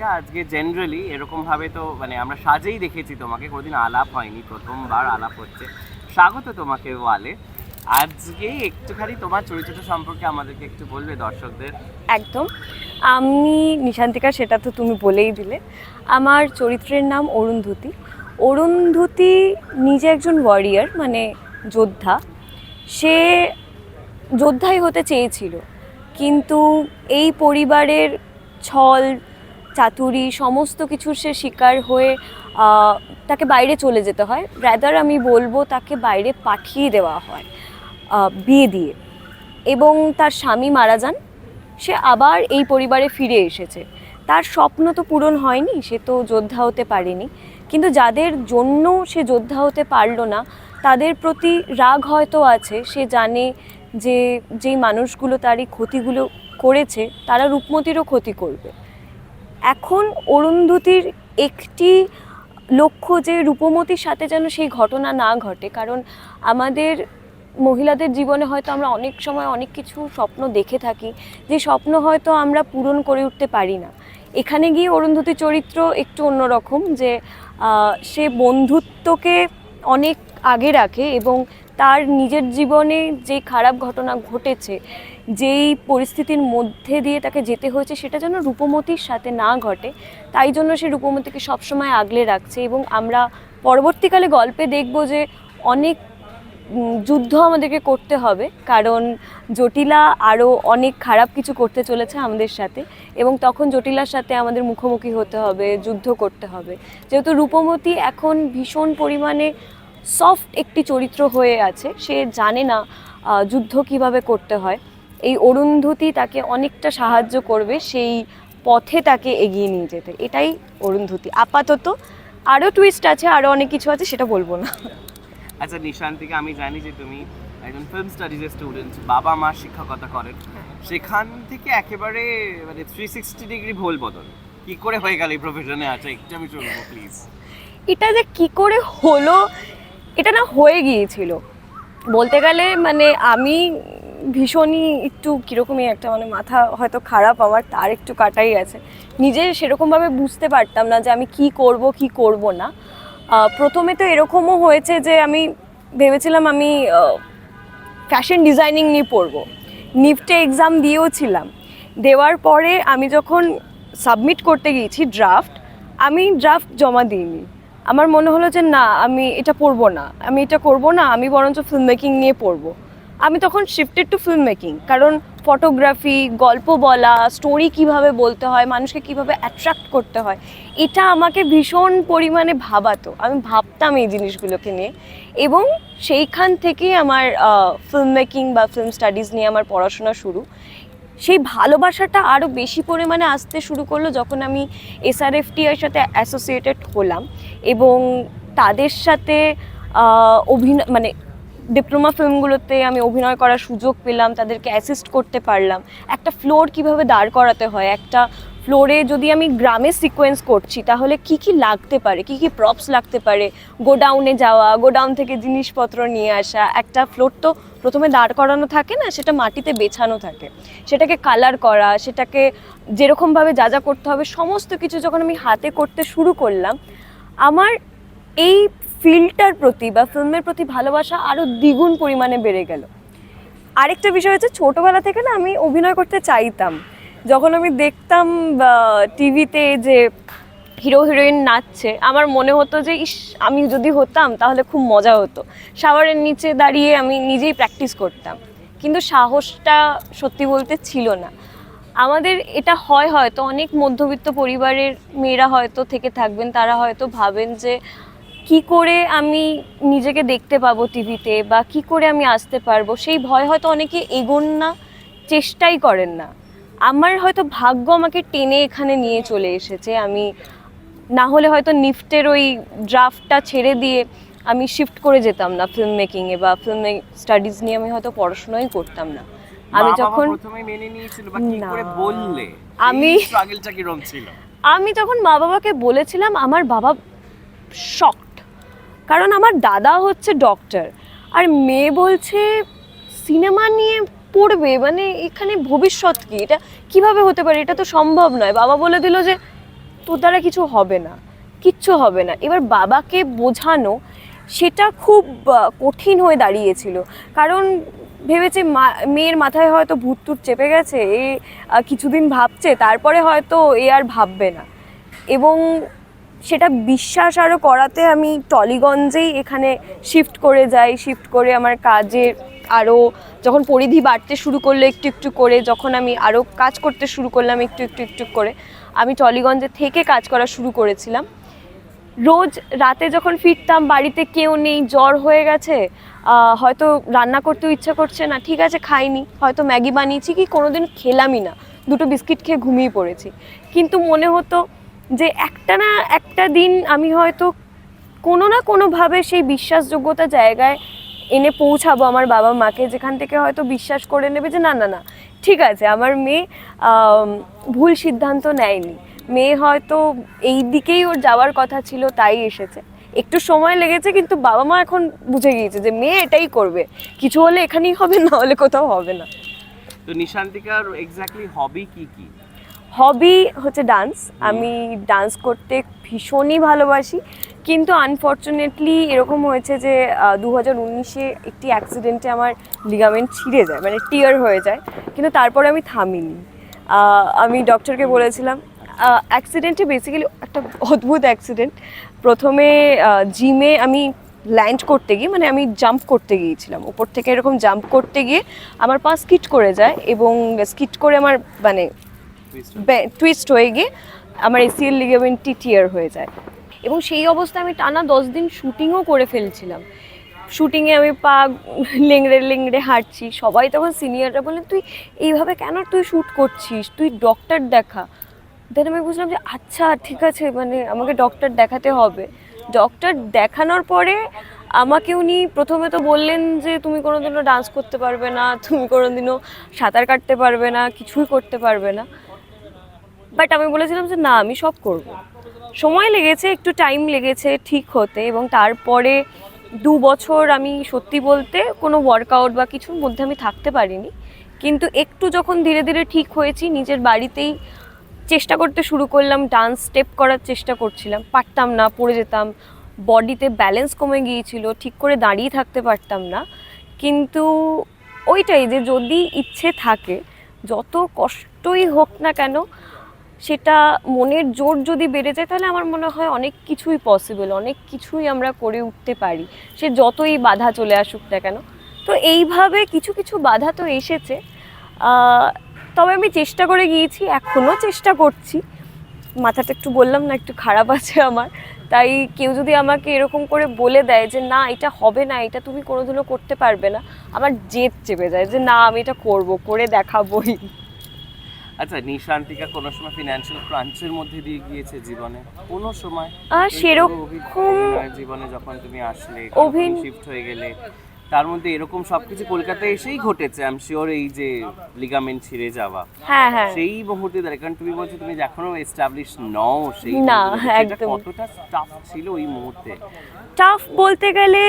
নিশান্তিকা আজকে জেনারেলি এরকম ভাবে তো মানে আমরা সাজেই দেখেছি তোমাকে, কোনোদিন আলাপ হয়নি, প্রথমবার আলাপ হচ্ছে। স্বাগত তোমাকে ওয়ালে। আজকে একটুখানি তোমার চরিত্রটা সম্পর্কে আমাদেরকে একটু বলবে দর্শকদের। একদম। আমি নিশান্তিকা, সেটা তো তুমি বলেই দিলে। আমার চরিত্রের নাম অরুন্ধতী অরুন্ধতী নিজে একজন ওয়ারিয়ার মানে যোদ্ধা। সে যোদ্ধাই হতে চেয়েছিল। কিন্তু এই পরিবারের ছল চাতুরি, সমস্ত কিছুর সে শিকার হয়ে তাকে বাইরে চলে যেতে হয়। র্যাদার আমি বলব তাকে বাইরে পাঠিয়ে দেওয়া হয় বিয়ে দিয়ে। এবং তার স্বামী মারা যান, সে আবার এই পরিবারে ফিরে এসেছে। তার স্বপ্ন তো পূরণ হয়নি, সে তো যোদ্ধা হতে পারেনি। কিন্তু যাদের জন্য সে যোদ্ধা হতে পারল না, তাদের প্রতি রাগ হয়তো আছে। সে জানে যে, যেই মানুষগুলো তার এই ক্ষতিগুলো করেছে, তারা রূপমতিরও ক্ষতি করবে। এখন অরুন্ধতির একটি লক্ষ্য যে রূপমতির সাথে যেন সেই ঘটনা না ঘটে, কারণ আমাদের মহিলাদের জীবনে হয়তো আমরা অনেক সময় অনেক কিছু স্বপ্ন দেখে থাকি, যে স্বপ্ন হয়তো আমরা পূরণ করে উঠতে পারি না। এখানে গিয়ে অরুন্ধতী চরিত্র একটু অন্যরকম, যে সে বন্ধুত্বকে অনেক আগে রাখে এবং তার নিজের জীবনে যে খারাপ ঘটনা ঘটেছে যেই পরিস্থিতির মধ্যে দিয়ে তাকে যেতে হয়েছে সেটা যেন রূপমতির সাথে না ঘটে, তাই জন্য সে রূপমতিকে সবসময় আগলে রাখছে এবং আমরা পরবর্তীকালে গল্পে দেখব যে অনেক যুদ্ধ আমাদেরকে করতে হবে, কারণ জটিলা আরও অনেক খারাপ কিছু করতে চলেছে আমাদের সাথে এবং তখন জটিলার সাথে আমাদের মুখোমুখি হতে হবে, যুদ্ধ করতে হবে। যেহেতু রূপমতি এখন ভীষণ পরিমাণে সফট একটি চরিত্র হয়ে আছে, সে জানে না যুদ্ধ কীভাবে করতে হয়। এই অরুন্ধতী তাকে অনেকটা সাহায্য করবে সেই পথে তাকে এগিয়ে নিয়ে যেতে। এটাই অরুন্ধতী। আপাতত আরও টুইস্ট আছে আরও অনেক কিছু আছে সেটা বলব না। আচ্ছা নিশান্তিকা আমি জানি যে তুমি একজন ফিল্ম স্টাডিজের স্টুডেন্ট বাবা মা শিক্ষকতা করেন। সেখান থেকে একেবারে মানে থ্রি সিক্সটি ডিগ্রি ভোল বদল। কি করে হয়ে গেল এই প্রফেশনে আছে একটু আমি শুনব প্লিজ এটা যে কি করে হলো এটা না হয়ে গিয়েছিল। বলতে গেলে মানে আমি ভীষণই একটু কীরকমই একটা মানে মাথা হয়তো খারাপ, আমার তার একটু কাটাই আছে। নিজে সেরকমভাবে বুঝতে পারতাম না যে আমি কি করব কি করব না। প্রথমে তো এরকমও হয়েছে যে আমি ভেবেছিলাম আমি ফ্যাশন ডিজাইনিং নিয়ে পড়ব। নিফটে এক্সাম দিয়েও ছিলাম দেওয়ার পরে আমি যখন সাবমিট করতে গিয়েছি ড্রাফট আমি ড্রাফট জমা দিইনি। আমার মনে হলো যে না, আমি এটা পড়ব না। আমি এটা করব না, আমি বরঞ্চ ফিল্ম মেকিং নিয়ে পড়ব। আমি তখন শিফটেড টু ফিল্ম মেকিং কারণ ফটোগ্রাফি গল্প বলা স্টোরি কীভাবে বলতে হয়, মানুষকে কীভাবে অ্যাট্রাক্ট করতে হয়, এটা আমাকে ভীষণ পরিমাণে ভাবাতো। আমি ভাবতাম এই জিনিসগুলোকে নিয়ে এবং সেইখান থেকেই আমার ফিল্ম মেকিং বা ফিল্ম স্টাডিজ নিয়ে আমার পড়াশোনা শুরু। সেই ভালোবাসাটা আরও বেশি পরিমাণে আসতে শুরু করল যখন আমি এসআরএফটি এর সাথে অ্যাসোসিয়েটেড হলাম এবং তাদের সাথে অভিনয় মানে ডিপ্লোমা ফিল্মগুলোতে আমি অভিনয় করার সুযোগ পেলাম, তাদেরকে অ্যাসিস্ট করতে পারলাম। একটা ফ্লোর কীভাবে দাঁড় করাতে হয়? একটা ফ্লোরে যদি আমি গ্রামে সিকোয়েন্স করছি, তাহলে কি কি লাগতে পারে? কি কি প্রপস লাগতে পারে? গোডাউনে যাওয়া গোডাউন থেকে জিনিসপত্র নিয়ে আসা, একটা ফ্লোর তো প্রথমে দাঁড় করানো থাকে না, সেটা মাটিতে বেছানো থাকে। সেটাকে কালার করা, সেটাকে যেরকমভাবে যা যা করতে হবে, সমস্ত কিছু যখন আমি হাতে করতে শুরু করলাম, আমার এই ফিল্ডটার প্রতি বা ফিল্মের প্রতি ভালোবাসা আরও দ্বিগুণ পরিমাণে বেড়ে গেল। আরেকটা বিষয় হচ্ছে, ছোটোবেলা থেকে না আমি অভিনয় করতে চাইতাম। যখন আমি দেখতাম টিভিতে যে হিরো, হিরোইন নাচছে, আমার মনে হতো যে, ইস, আমি যদি হতাম, তাহলে খুব মজা হতো। শাওয়ারের নিচে দাঁড়িয়ে আমি নিজেই প্র্যাকটিস করতাম। কিন্তু সাহসটা সত্যি বলতে ছিল না। আমাদের এটা হয় হয়তো, অনেক মধ্যবিত্ত পরিবারের মেয়েরা হয়তো থেকে থাকবেন, তারা হয়তো ভাবেন যে কি করে আমি নিজেকে দেখতে পাবো টিভিতে বা কি করে আমি আসতে পারব? সেই ভয় হয়তো অনেকে এগোন না চেষ্টাই করেন না। আমার হয়তো ভাগ্য আমাকে টেনে এখানে নিয়ে চলে এসেছে। আমি না হলে হয়তো নিফটের ওই ড্রাফটটা ছেড়ে দিয়ে আমি শিফট করে যেতাম না ফিল্ম মেকিংয়ে বা ফিল্ম স্টাডিজ নিয়ে আমি হয়তো পড়াশোনাই করতাম না। আমি যখন আমি- আমি তখন মা বাবাকে বলেছিলাম আমার বাবা শকড কারণ আমার দাদা হচ্ছে ডক্টর আর মেয়ে বলছে সিনেমা নিয়ে পড়বে মানে এখানে ভবিষ্যৎ কি? এটা কীভাবে হতে পারে? এটা তো সম্ভব নয়। বাবা বলে দিল যে, তোর দ্বারা কিছু হবে না, কিচ্ছু হবে না। এবার বাবাকে বোঝানো সেটা খুব কঠিন হয়ে দাঁড়িয়েছিল। কারণ ভেবেছে মা- মেয়ের মাথায় হয়তো ভূত চেপে গেছে, এ কিছুদিন ভাবছে, তারপরে হয়তো এ আর ভাববে না। এবং সেটা বিশ্বাস আরও করাতে আমি টলিগঞ্জেই এখানে শিফট করে যাই শিফট করে আমার কাজের আরও যখন পরিধি বাড়তে শুরু করল একটু একটু করে, যখন আমি আরও কাজ করতে শুরু করলাম একটু একটু একটু করে, আমি টলিগঞ্জে থেকে কাজ করা শুরু করেছিলাম। রোজ রাতে যখন ফিরতাম, বাড়িতে কেউ নেই, জ্বর হয়ে গেছে হয়তো রান্না করতেও ইচ্ছা করছে না, ঠিক আছে, খাইনি, হয়তো ম্যাগি বানিয়েছি কি, কোনোদিন খেলামই না, দুটো বিস্কিট খেয়ে ঘুমিয়ে পড়েছি। কিন্তু মনে হতো যে একটা না একটা দিন আমি হয়তো কোনো না কোনোভাবে সেই বিশ্বাসযোগ্যতা জায়গায় এনে পৌঁছাবো আমার বাবা মাকে, যেখান থেকে হয়তো বিশ্বাস করে নেবে যে না না না, ঠিক আছে, আমার মেয়ে ভুল সিদ্ধান্ত নেয়নি। মেয়ে হয়তো এই দিকেই ওর যাওয়ার কথা ছিল, তাই এসেছে। একটু সময় লেগেছে, কিন্তু বাবা মা এখন বুঝে গিয়েছে যে মেয়ে এটাই করবে। কিছু হলে এখানেই হবে, না হলে কোথাও হবে না। তো নিশান্তিকার এক্স্যাক্টলি হবি কি কি? হবি হচ্ছে ডান্স আমি ডান্স করতে ভীষণই ভালোবাসি। কিন্তু আনফর্চুনেটলি এরকম হয়েছে যে দু হাজার উনিশে একটি অ্যাক্সিডেন্টে আমার লিগামেন্ট ছিঁড়ে যায় মানে টিয়ার হয়ে যায়। কিন্তু তারপরে আমি থামিনি। আমি ডক্টরকে বলেছিলাম অ্যাক্সিডেন্টে বেসিক্যালি একটা অদ্ভুত অ্যাক্সিডেন্ট প্রথমে জিমে আমি ল্যান্ড করতে গিয়ে মানে আমি জাম্প করতে গিয়েছিলাম। উপর থেকে এরকম জাম্প করতে গিয়ে আমার পা স্কিট করে যায় এবং স্কিট করে আমার মানে টুইস্ট হয়ে গিয়ে আমার এসিএল লিগামেন্টটি টিয়ার হয়ে যায়। এবং সেই অবস্থায় আমি টানা দশ দিন শুটিংও করে ফেলছিলাম। শুটিংয়ে আমি পা লেংড়ে লেংড়ে হাঁটছি। সবাই তখন সিনিয়ররা বললেন, তুই এইভাবে কেন তুই শ্যুট করছিস? তুই ডক্টর দেখা। দেন আমি বুঝলাম যে আচ্ছা ঠিক আছে মানে আমাকে ডক্টর দেখাতে হবে। ডক্টর দেখানোর পরে আমাকে উনি প্রথমে তো বললেন যে, তুমি কোনোদিনও ডান্স করতে পারবে না, তুমি কোনোদিনও সাঁতার কাটতে পারবে না, কিছুই করতে পারবে না। বাট আমি বলেছিলাম যে না, আমি সব করব। সময় লেগেছে, একটু টাইম লেগেছে ঠিক হতে এবং তারপরে দু বছর আমি সত্যি বলতে কোনো ওয়ার্কআউট বা কিছুর মধ্যে আমি থাকতে পারিনি। কিন্তু একটু যখন ধীরে ধীরে ঠিক হয়েছি, নিজের বাড়িতেই চেষ্টা করতে শুরু করলাম, ডান্স স্টেপ করার চেষ্টা করছিলাম, পারতাম না, পড়ে যেতাম বডিতে ব্যালেন্স কমে গিয়েছিল, ঠিক করে দাঁড়িয়ে থাকতে পারতাম না। কিন্তু ওইটাই যে যদি ইচ্ছে থাকে, যত কষ্টই হোক না কেন সেটা মনের জোর যদি বেড়ে যায়, তাহলে আমার মনে হয় অনেক কিছুই পসিবল অনেক কিছুই আমরা করে উঠতে পারি। সে যতই বাধা চলে আসুক না কেন। তো এইভাবে কিছু কিছু বাধা তো এসেছে। তবে আমি চেষ্টা করে গিয়েছি এখনও চেষ্টা করছি। মাথাটা একটু বললাম না, একটু খারাপ আছে আমার। তাই কেউ যদি আমাকে এরকম করে বলে দেয় যে, না, এটা হবে না, এটা তুমি কোনোদিনও করতে পারবে না, আমার জেদ চেপে যায় যে, না, আমি এটা করব, করে দেখাবই। আচ্ছা নিশান্তিকা কোনো সময় ফিনান্সিয়াল ক্রাঞ্চের মধ্যে দিয়ে গিয়েছে জীবনে? কোনো সময়? সেরকম জীবনে যখন তুমি আসলে শিফট হয়ে গেলে তার মধ্যে এরকম সবকিছু কলকাতায় এসেই ঘটেছে আই এম শিওর এই যে লিগামেন্ট ছিঁড়ে যাওয়া। হ্যাঁ হ্যাঁ। সেই মুহূর্তে দাঁড়িয়ে কারণ তুমি বলছো তুমি এখনও এস্টাবলিশ নও সেই না, একদম। কতটা টাফ ছিল ওই মুহূর্তে? টাফ বলতে গেলে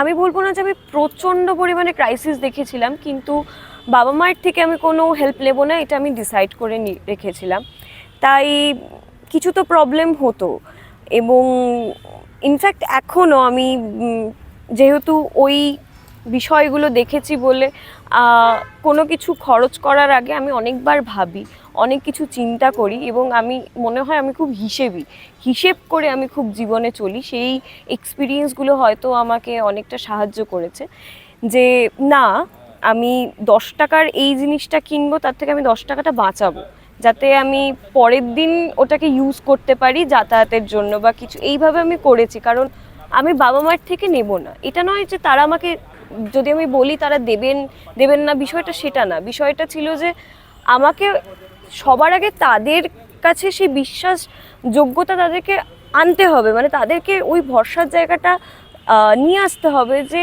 আমি বলব না যে আমি প্রচণ্ড পরিমাণে ক্রাইসিস দেখেছিলাম কিন্তু বাবা মায়ের থেকে আমি কোনো হেল্প নেব না, এটা আমি ডিসাইড করে রেখেছিলাম। তাই কিছু তো প্রবলেম হতো। এবং ইনফ্যাক্ট এখনও আমি যেহেতু ওই বিষয়গুলো দেখেছি বলে কোনো কিছু খরচ করার আগে আমি অনেকবার ভাবি, অনেক কিছু চিন্তা করি এবং আমি, মনে হয় আমি খুব হিসেবি। হিসেব করে আমি খুব জীবনে চলি। সেই এক্সপিরিয়েন্সগুলো হয়তো আমাকে অনেকটা সাহায্য করেছে। যে, না আমি দশ টাকার এই জিনিসটা কিনবো, তার থেকে আমি দশ টাকাটা বাঁচাবো। যাতে আমি পরের দিন ওটাকে ইউজ করতে পারি যাতায়াতের জন্য বা কিছু, এইভাবে আমি করেছি। কারণ আমি বাবা মার থেকে নেব না। এটা নয় যে তারা আমাকে, যদি আমি বলি তারা দেবেন দেবেন না, বিষয়টা সেটা না। বিষয়টা ছিল যে আমাকে সবার আগে তাদের কাছে সেই বিশ্বাস যোগ্যতা তাদেরকে আনতে হবে। মানে তাদেরকে ওই ভরসার জায়গাটা নিয়ে আসতে হবে যে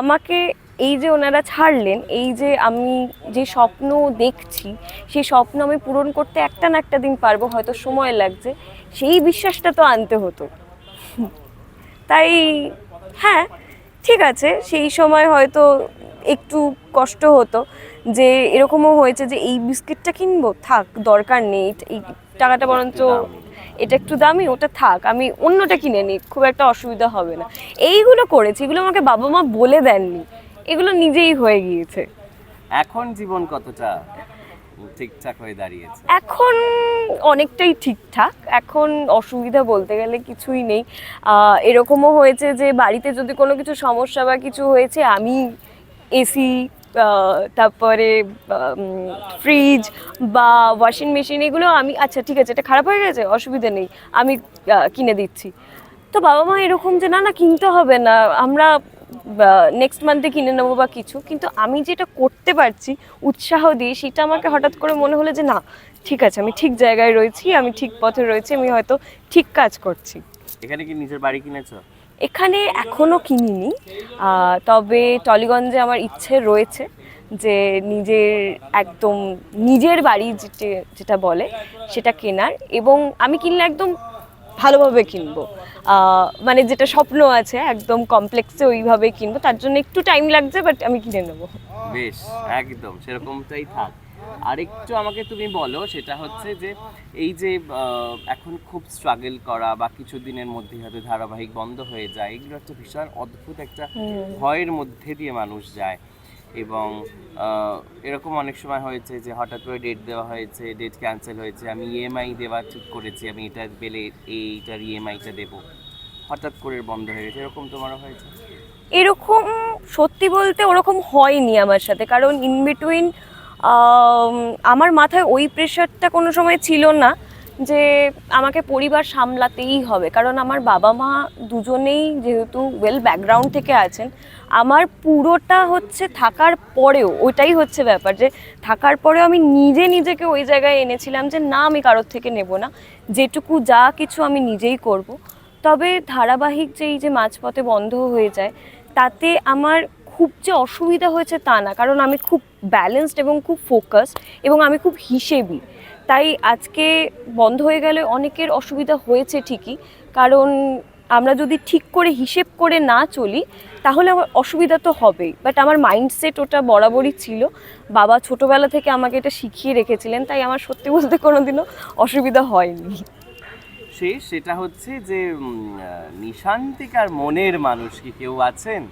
আমাকে এই যে ওনারা ছাড়লেন এই যে আমি যে স্বপ্ন দেখছি সেই স্বপ্ন আমি পূরণ করতে একটা না একটা দিন পারব হয়তো সময় লাগছে। সেই বিশ্বাসটা তো আনতে হতো। তাই হ্যাঁ ঠিক আছে সেই সময় হয়তো একটু কষ্ট হতো যে এরকমও হয়েছে যে এই বিস্কিটটা কিনবো থাক দরকার নেই এই টাকাটা বরঞ্চ এটা একটু দামি। ওটা থাক আমি অন্যটা কিনে নিই খুব একটা অসুবিধা হবে না। এইগুলো করেছি এগুলো আমাকে বাবা মা বলে দেননি। এগুলো নিজেই হয়ে গিয়েছে। এখন জীবন কতটা ঠিকঠাক হয়ে দাঁড়িয়েছে? এখন অনেকটাই ঠিকঠাক। এখন অসুবিধা বলতে গেলে কিছুই নেই। এরকমও হয়েছে যে বাড়িতে যদি কোনো কিছু সমস্যা বা কিছু হয়েছে আমি এসি তারপরে ফ্রিজ বা ওয়াশিং মেশিন এগুলো আমি আচ্ছা ঠিক আছে এটা খারাপ হয়ে গেছে? অসুবিধা নেই। আমি কিনে দিচ্ছি। তো বাবা মা এরকম যে না না কিনতে হবে না। আমরা নেক্সট মান্থে কিনে নেব বা কিছু কিন্তু আমি যেটা করতে পারছি উৎসাহ দিয়ে সেটা আমাকে হঠাৎ করে মনে হলো যে না ঠিক আছে আমি ঠিক জায়গায় রয়েছি আমি ঠিক পথে রয়েছি আমি হয়তো ঠিক কাজ করছি। এখানে কি নিজের বাড়ি কিনেছো? এখানে এখনও কিনিনি। তবে টলিগঞ্জে আমার ইচ্ছে রয়েছে যে নিজের একদম নিজের বাড়ি যেটা বলে সেটা কেনার। এবং আমি কিনলে একদম ভালোভাবে কিনবো। মানে যেটা স্বপ্ন আছে একদম কমপ্লেক্সে ওইভাবে কিনবো। তার জন্য একটু টাইম লাগছে বাট আমি কিনে নেব। বেশ একদম সেরকমটাই থাক। আরেকটু আমাকে তুমি বলো সেটা হচ্ছে যে এই যে এখন খুব স্ট্রাগল করা বা কিছু দিনের মধ্যে হয়তো ধারাবাহিক বন্ধ হয়ে যায় এগুলো একটা ভীষণ অদ্ভুত একটা ভয়ের মধ্যে দিয়ে মানুষ যায়। এবং এরকম অনেক সময় হয়েছে যে হঠাৎ করে ডেট দেওয়া হয়েছে ডেট ক্যান্সেল হয়েছে, আমি ইএমআই দেওয়া ঠিক করেছি, আমি এটা পেলে এইটার ইএমআইটা দেবো। হঠাৎ করে বন্ধ হয়ে গেছে, এরকম তোমারও হয়েছে? এরকম সত্যি বলতে ওরকম হয়নি আমার সাথে, কারণ ইন বিটুইন আমার মাথায় ওই প্রেশারটা কোনো সময় ছিল না। যে আমাকে পরিবার সামলাতেই হবে। কারণ আমার বাবা মা দুজনেই যেহেতু ওয়েল ব্যাকগ্রাউন্ড থেকে আছেন, আমার পুরোটা হচ্ছে থাকার পরেও, ওইটাই হচ্ছে ব্যাপার যে থাকার পরেও আমি নিজে নিজেকে ওই জায়গায় এনেছিলাম যে না, আমি কারোর থেকে নেব না। যেটুকু যা কিছু আমি নিজেই করব। তবে ধারাবাহিক যে এই যে মাঝপথে বন্ধ হয়ে যায়, তাতে আমার খুব যে অসুবিধা হয়েছে তা না। কারণ আমি খুব ব্যালেন্সড এবং খুব ফোকাসড এবং আমি খুব হিসেবি। তাই আজকে বন্ধ হয়ে গেলে অনেকের অসুবিধা হয়েছে ঠিকই। কারণ আমরা যদি ঠিক করে হিসেব করে না চলি, তাহলে আমার অসুবিধা তো হবেই। বাট আমার মাইন্ডসেট ওটা বরাবরই ছিল। বাবা ছোটোবেলা থেকে আমাকে এটা শিখিয়ে রেখেছিলেন, তাই আমার সত্যি বলতে কোনোদিনও অসুবিধা হয়নি। সে সেটা হচ্ছে যে নিশান্তিকার মনের মানুষ কি কেউ আছেন?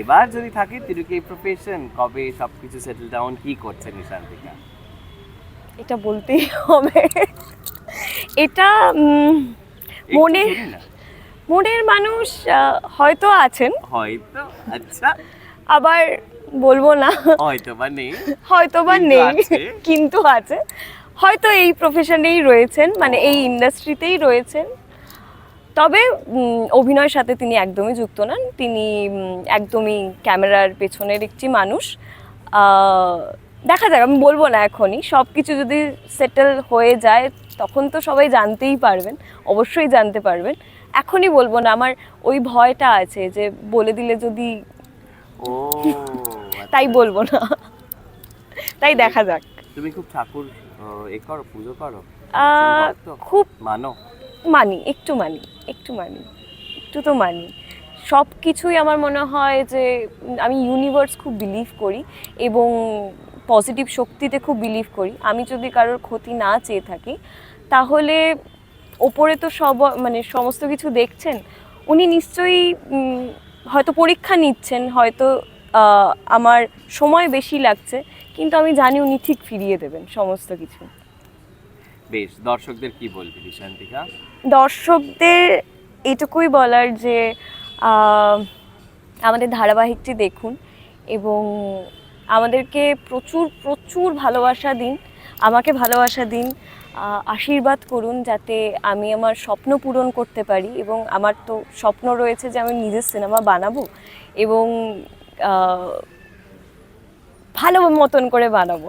এবার যদি থাকে তিরুকে প্রফেশন কবে সবকিছু সেটেল ডাউন কি করছে নিশান্তিকা? এটা বলতেই হবে। এটা মনে মনের মানুষ হয়তো আছেন। হয়তো আচ্ছা। আবার বলব না। হয়তো বা নেই। হয়তো বা নেই কিন্তু আছে। হয়তো এই প্রফেশনেই রয়েছেন মানে এই ইন্ডাস্ট্রিতেই রয়েছেন। তবে অভিনয়ের সাথে তিনি একদমই যুক্ত নন। তিনি একদমই ক্যামেরার পেছনের একটি মানুষ। দেখা যাক আমি বলব না এখনই। সব কিছু যদি সেটেল হয়ে যায় তখন তো সবাই জানতেই পারবেন অবশ্যই জানতে পারবেন। এখনই বলব না আমার ওই ভয়টা আছে যে বলে দিলে যদি তাই আচ্ছা। বলব না। তাই দেখা যাক। তুমি খুব ঠাকুর এ করো পুজো করো। খুব মানো। মানি একটু মানি একটু মানি একটু তো মানি। সব কিছুই আমার মনে হয় যে আমি ইউনিভার্স খুব বিলিভ করি এবং পজিটিভ শক্তিতে খুব বিলিভ করি। আমি যদি কারোর ক্ষতি না চেয়ে থাকি তাহলে ওপরে তো সব মানে সমস্ত কিছু দেখছেন উনি নিশ্চয়ই হয়তো পরীক্ষা নিচ্ছেন হয়তো আমার সময় বেশি লাগছে কিন্তু আমি জানি উনি ঠিক ফিরিয়ে দেবেন সমস্ত কিছু। বেশ দর্শকদের কি বলবি নিশান্তিকা দর্শকদের এটুকুই বলার যে আমাদের ধারাবাহিকটি দেখুন এবং আমাদেরকে প্রচুর প্রচুর ভালোবাসা দিন। আমাকে ভালোবাসা দিন। আশীর্বাদ করুন যাতে আমি আমার স্বপ্ন পূরণ করতে পারি এবং আমার তো স্বপ্ন রয়েছে যে আমি নিজের সিনেমা বানাবো এবং ভালো মতন করে বানাবো।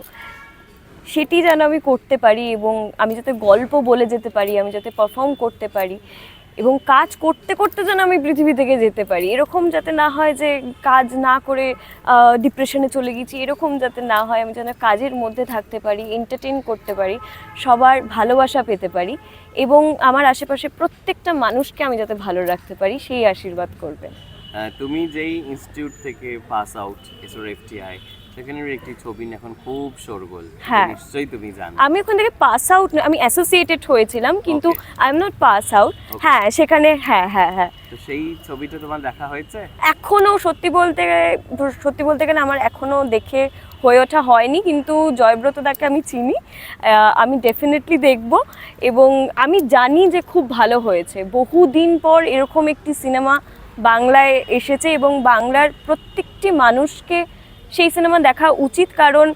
সেটি যেন আমি করতে পারি এবং আমি যাতে গল্প বলে যেতে পারি, আমি যাতে পারফর্ম করতে পারি। এবং কাজ করতে করতে যেন আমি পৃথিবী থেকে যেতে পারি। এরকম যাতে না হয় যে কাজ না করে ডিপ্রেশনে চলে গেছি, এরকম যাতে না হয় আমি যেন কাজের মধ্যে থাকতে পারি এন্টারটেন করতে পারি, সবার ভালোবাসা পেতে পারি এবং আমার আশেপাশে প্রত্যেকটা মানুষকে আমি যাতে ভালো রাখতে পারি, সেই আশীর্বাদ করবেন। তুমি যেই ইনস্টিটিউট থেকে পাস আউট এসোর এফটিআই সেখানের একটি ছবি এখন খুব শোরগোল। হ্যাঁ। নিশ্চয়ই তুমি জানো। আমি ওখান থেকে পাস আউট আমি অ্যাসোসিয়েটেড হয়েছিলাম কিন্তু I am not pass out হ্যাঁ সেখানে হ্যাঁ হ্যাঁ হ্যাঁ। তো সেই ছবিটা তোমার দেখা হয়েছে? এখনও সত্যি বলতে সত্যি বলতে গেলে আমার এখনও দেখে হয়ে ওঠা হয়নি কিন্তু জয়ব্রত দাকে আমি চিনি আমি ডেফিনেটলি দেখব এবং আমি জানি যে খুব ভালো হয়েছে। বহুদিন পর এরকম একটি সিনেমা বাংলায় এসেছে এবং বাংলার প্রত্যেকটি মানুষকে সেই সিনেমা দেখা উচিত, কারণ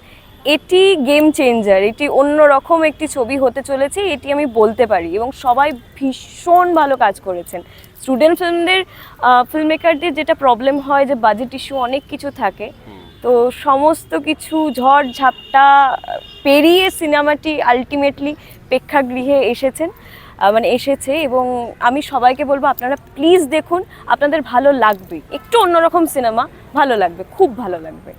এটি গেম চেঞ্জার এটি অন্য রকম একটি ছবি হতে চলেছে, এটি আমি বলতে পারি। এবং সবাই ভীষণ ভালো কাজ করেছেন। স্টুডেন্ট ফিল্মদের ফিল্ম মেকারদের যেটা প্রবলেম হয় যে বাজেট ইস্যু অনেক কিছু থাকে। তো সমস্ত কিছু ঝড় ঝাপটা পেরিয়ে সিনেমাটি আলটিমেটলি প্রেক্ষাগৃহে এসেছেন মানে এসেছে। এবং আমি সবাইকে বলব, আপনারা প্লিজ দেখুন, আপনাদের ভালো লাগবে। একটু অন্যরকম সিনেমা, ভালো লাগবে, খুব ভালো লাগবে।